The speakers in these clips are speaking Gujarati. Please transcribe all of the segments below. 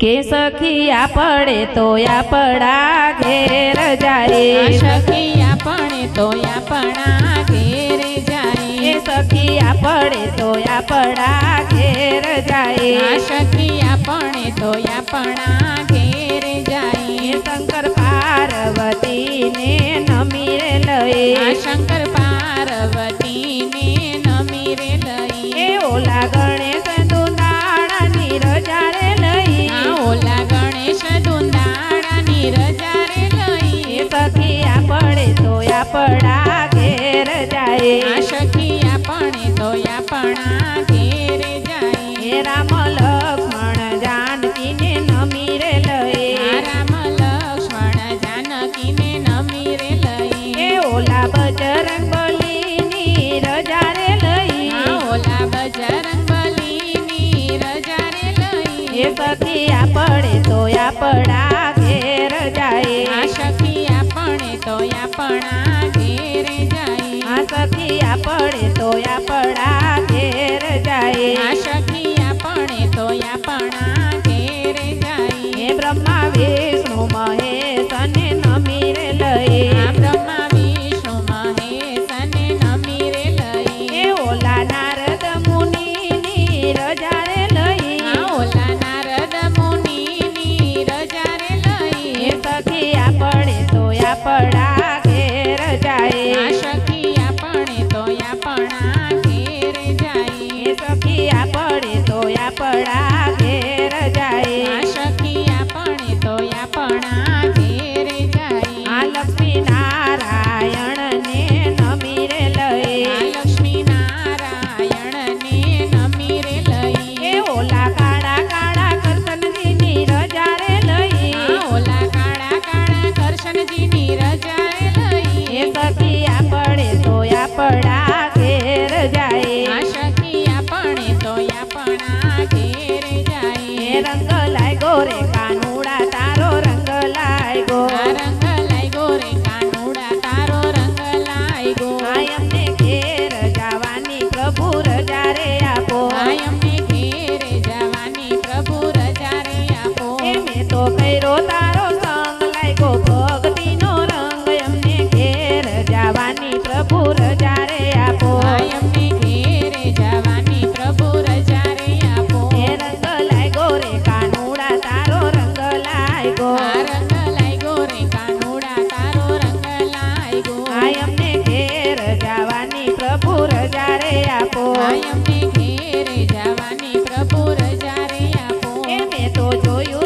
કે સખી આપડે તો આપણા ઘેર જાય. સખી આપણે તો આપણા ઘેર જાય. સખી આપણે તો આપણા ઘેર જાય. સખી આપણે તો આપણા ઘેર જાય. શંકર પાર્વતીને નમી લઈ. શંકર પાર્વતીને નમી લઈ. એવો લાગણ આપણા ઘેર જાય. સખી આપણે તો આપણા ઘેર જાય. રામ લક્ષ્મણ જાનકીને નમી રે લઈ. રામ લક્ષ્મણ જાનકીને નમી રે લઈ. ઓલા બજરંગ બલીની રજા રે ઓલા બજરંગ બલીની રજા રે લઈ. એ સખી આપણે તો આપણા ઘેર જાય. પડે તો આપણા ઘેર જાય. पड़ा tarea. કાયમની ઘેરે જવાની પ્રભુ રજા રે આપો. એ મેં તો જોયું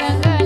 রে